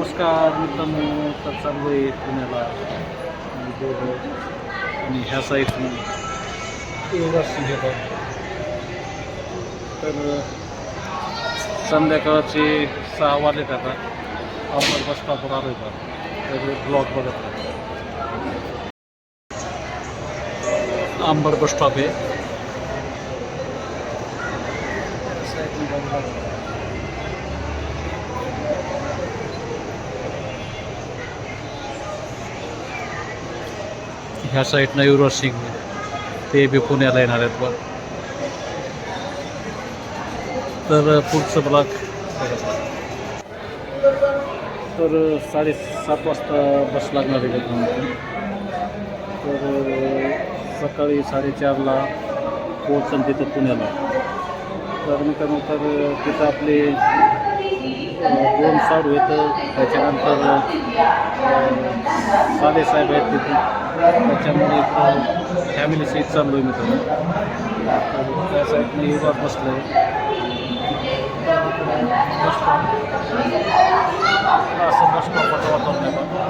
नमस्कार मित्रांनो तर चाललो आहे पुण्याला. आणि ह्या साईडनी एवढा तर संध्याकाळचे सहा वाजले आता. आपण बस स्टॉपवर आलो का तर ब्लॉक बघत अंबर बस स्टॉप आहे साईडने बघू लागला. ह्या साईडनं युवराज सिंग ते बी पुण्याला येणार आहेत बघ. तर पुढचं ब्लॉक तर साडेसात वाजता बस लागणार आहे तर सकाळी साडेचारला पोहोचन तिथं पुण्याला. तर मित्रांनो तर तिथं आपले दोन साडू येतं त्याच्यानंतर अं, साडेसाहेब आहेत तिथे. त्याच्यामुळे फॅमिली सीट चाललो आहे मी तर त्यासाठी साईडने बसलो बसलं. आहे बस स्टॉप असं बस स्टॉपचं वातावरण आहे बघा.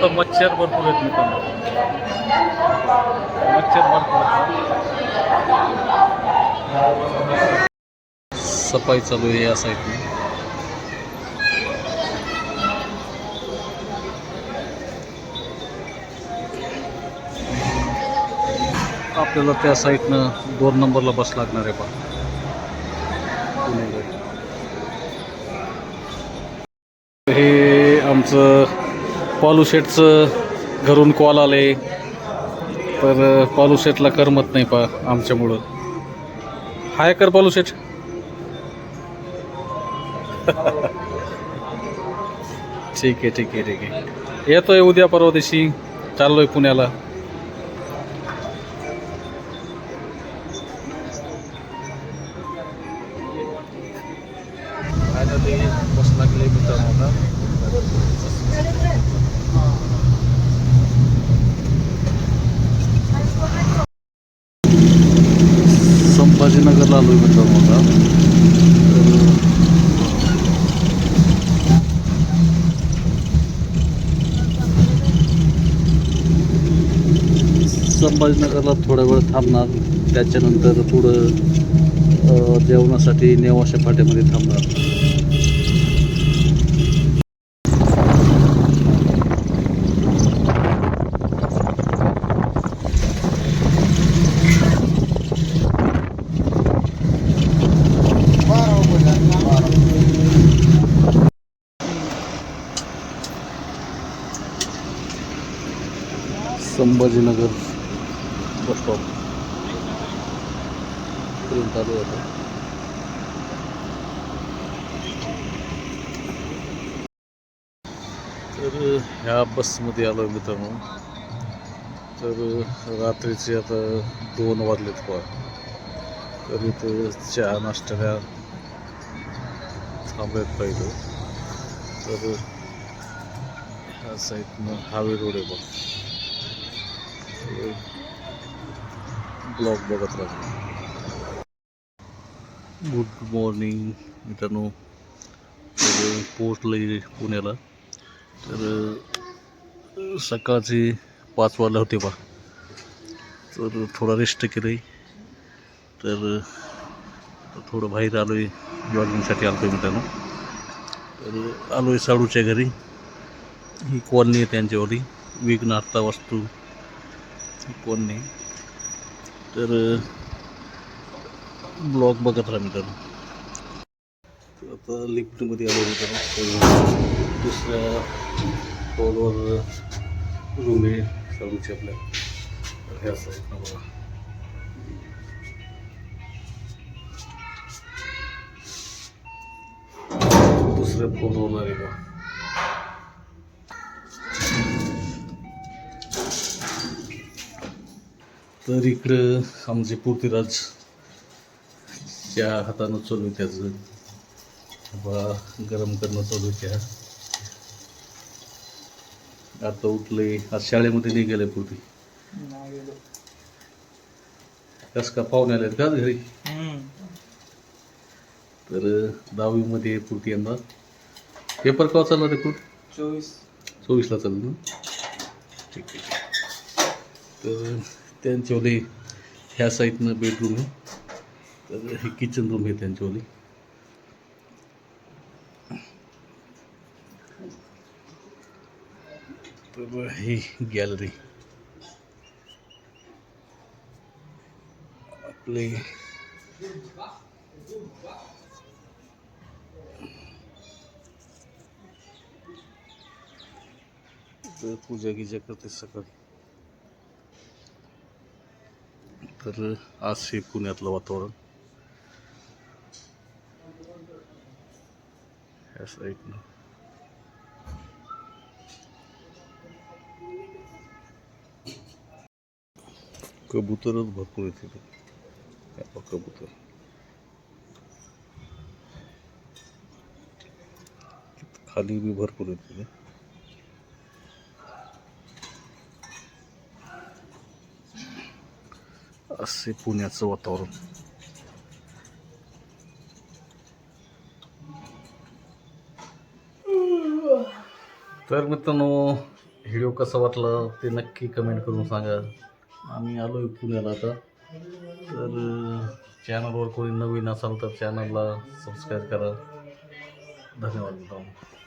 फक्त मच्छर भरपूर आहेत मित्रांनो. मच्छर भरपूर सफाई चालू आहे या साईडने आपल्याला त्या साईडनं दोन नंबरला बस लागणार आहे पण हे आमचं पालू घरून कॉल आले. तर पालू करमत नाही पा आमच्यामुळं. हाय कर पालू ठीक आहे ठीक आहे ठीक आहे. येतोय उद्या परवा दिवशी. चाललोय पुण्याला. फायनली बस लागली मित्रांनो आता संभाजीनगरला आलोय मित्रांनो संभाजीनगरला थोडा वेळ थांबणार. त्याच्यानंतर पुढं जेवणासाठी नेवाशा फाट्यामध्ये थांबणार. संभाजीनगर. बस स्टॉप ट्रेन चालू आहे आता. तर ह्या बसमध्ये आलो मित्रांनो. तर रात्रीचे आता दोन वाजलेत पहा. तर इथं चहा नाश्त्याला थांबलेत पाहिजे तर ह्या साईडनं हावे रोड आहे बघ. ब्लॉग बघत राहतो गुड मॉर्निंग मित्रांनो. तर पुण्याला. तर सकाळचे पाच वाजले होते बा. तर थोडा रेस्ट केलं तर थोडं बाहेर आलो आहे जॉगिंगसाठी आलो आहे मित्रांनो. तर आलो आहे साडूच्या घरी. ही कॉलनी आहे त्यांच्यावाली विघ्नार्था वास्तू. कोण नाही तर ब्लॉग बघत राहा मित्रांनो. तर आता लिफ्टमध्ये आलो मित्रांनो तर दुसऱ्या फोनवर रूम आहे सर्वची आपल्या. तर ह्या साईडनं बघा दुसऱ्या फ्लोअरवर आहे का? तर इकडं आमचे पृथ्वीराज त्या हातानं चालू आहे त्याचं. बा गरम करणं चालू आहे त्या. आता उठले आज शाळेमध्ये नाही गेले. पृथ्वी कसं का पाहुणे आले का घरी? तर दहावीमध्ये पुरती यंदा. पेपर केव्हा चालला रे कुठ चोवीस. चोवीसला चाललं ना? ठीक आहे. तर त्यांच्यावाली ह्या साईडनं बेडरूम आहे तर हे किचन रूम आहे त्यांच्यावाली तर ही गॅलरी आपले पूजा गिजा करते सकाळी तर आज हे पुण्यातलं वातावरण. ह्या साईडनं कबूतरच भरपूर येते कबूतर. खाली बी भरपूर येते असे पुण्याचं वातावरण तर मित्रांनो व्हिडिओ कसा वाटला ते नक्की कमेंट करून सांगा. आम्ही आलो आहे पुण्याला आता. तर चॅनलवर कोणी नवीन असाल तर चॅनलला सबस्क्राईब करा. धन्यवाद मित्रांनो.